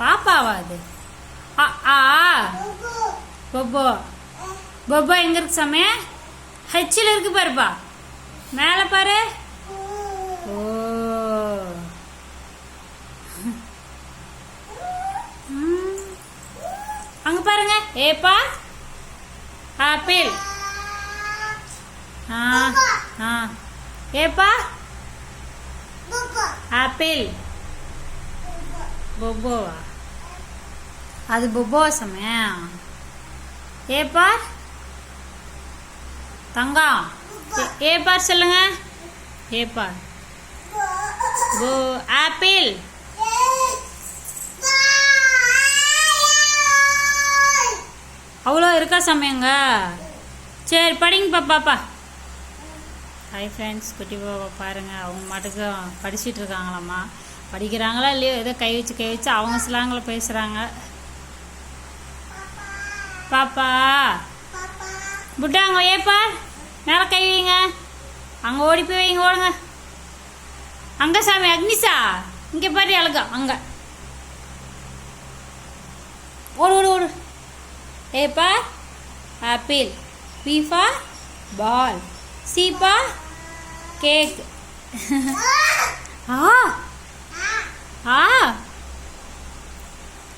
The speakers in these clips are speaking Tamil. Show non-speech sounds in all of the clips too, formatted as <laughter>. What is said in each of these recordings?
பாப்பாவா அது ஆ ஆ. பொப்போ பொப்போ எங்க இருக்கு சாமி? ஹெச்சில் இருக்கு பாருப்பா. மேலே பாரு. ஓ. அங்க பாருங்க. A for? ஆப்பிள். ஆ ஆ. A for? ஆப்பிள். பொப்போவா அது பொப்போ சமயம் ஏப்பா? தங்கம் ஏ- பார் சொல்லுங்க. ஏப்பார். போ ஆப்பிள். அவ்வளோ இருக்கா சமயங்க? சரி படிங்க பாப்பா. ஹாய் ஃப்ரெண்ட்ஸ் குட்டி பாப்பா பாருங்கள் அவங்க மட்டுக்கும் படிச்சிட்டு இருக்காங்களாம்மா. படிக்கிறாங்களா இல்லையோ ஏதோ கை வச்சு கை வச்சு அவங்க ஸ்லாங்கில் பேசுகிறாங்க பாப்பா. புட்டாங்க ஏப்பா? மேலே கை வைங்க. அங்கே ஓடி போய் வைங்க ஓடுங்க. அங்கே சாமி அக்னிசா. இங்கே பாரு அழகா அங்கே. ஓடு ஓடு ஓடு. A for? Apple. B for? Ball. C for? Cake. ஆ ஆ.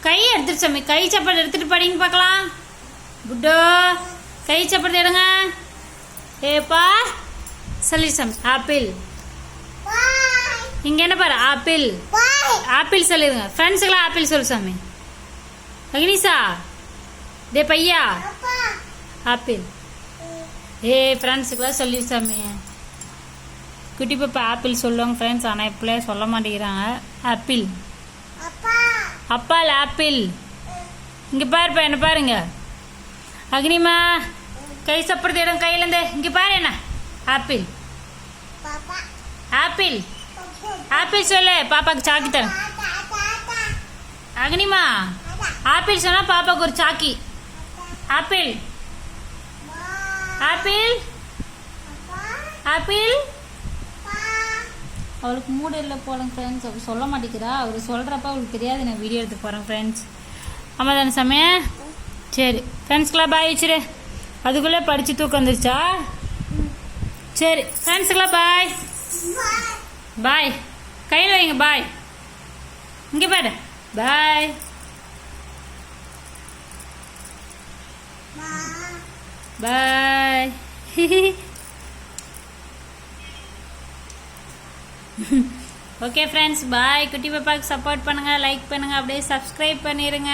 கை எடுத்துட்டு சாமி. கை சப்பாத்தி எடுத்துட்டு படிங்க பார்க்கலாம். புட்டோ கை சப்பாத்தி எடுங்க. ஏப்பா சொல்லி சாமி. ஆப்பிள். இங்கே என்ன பாரு? ஆப்பிள். ஆப்பிள் சொல்லிடுங்க ஃப்ரெண்ட்ஸுக்கெல்லாம் ஆப்பிள் சொல்லு சாமி. அக்னிஷா டே பையா. ஆப்பிள். ஏ ஃப்ரெண்ட்ஸுக்கெல்லாம் சொல்லி சாமி. குட்டி பாப்பா ஆப்பிள் சொல்லுவாங்க ஃப்ரெண்ட்ஸ் ஆனால் இப்போலாம் சொல்ல மாட்டேங்கிறாங்க. ஆப்பிள். அப்பால் ஆப்பிள். இங்கே பாருப்பா என்ன பாருங்க. அக்னிமா கை சப்படுறது இடம் கையிலேருந்து இங்கே பாரு என்ன? ஆப்பிள். ஆப்பிள். ஆப்பிள் சொல்லு. பாப்பாக்கு சாக்கி தரேன். அக்னிமா ஆப்பிள் சொன்னால் பாப்பாக்கு ஒரு சாக்கி. ஆப்பிள். ஆப்பிள். ஆப்பிள். அவளுக்கு மூடு இல்லை போலங்க ஃப்ரெண்ட்ஸ் அப்படி சொல்ல மாட்டேங்கிறா. அவர் சொல்கிறப்ப அவளுக்கு தெரியாது நான் வீடியோ எடுத்து போகிறேன் ஃப்ரெண்ட்ஸ் ஆமாம் தானே சமய? சரி ஃப்ரெண்ட்ஸ்க்கெலாம் பாய் வச்சுரு அதுக்குள்ளே படித்து தூக்கம் வந்துருச்சா? சரி ஃப்ரெண்ட்ஸுக்கெலாம் பாய் பாய் கையில் வைங்க பாய் இங்கே பாரு. பாய் பாய் <laughs> ஓகே ஃப்ரெண்ட்ஸ் பாய் குட்டி பாப்பாவுக்கு சப்போர்ட் பண்ணுங்கள் லைக் பண்ணுங்கள் அப்படியே சப்ஸ்கிரைப் பண்ணிடுங்க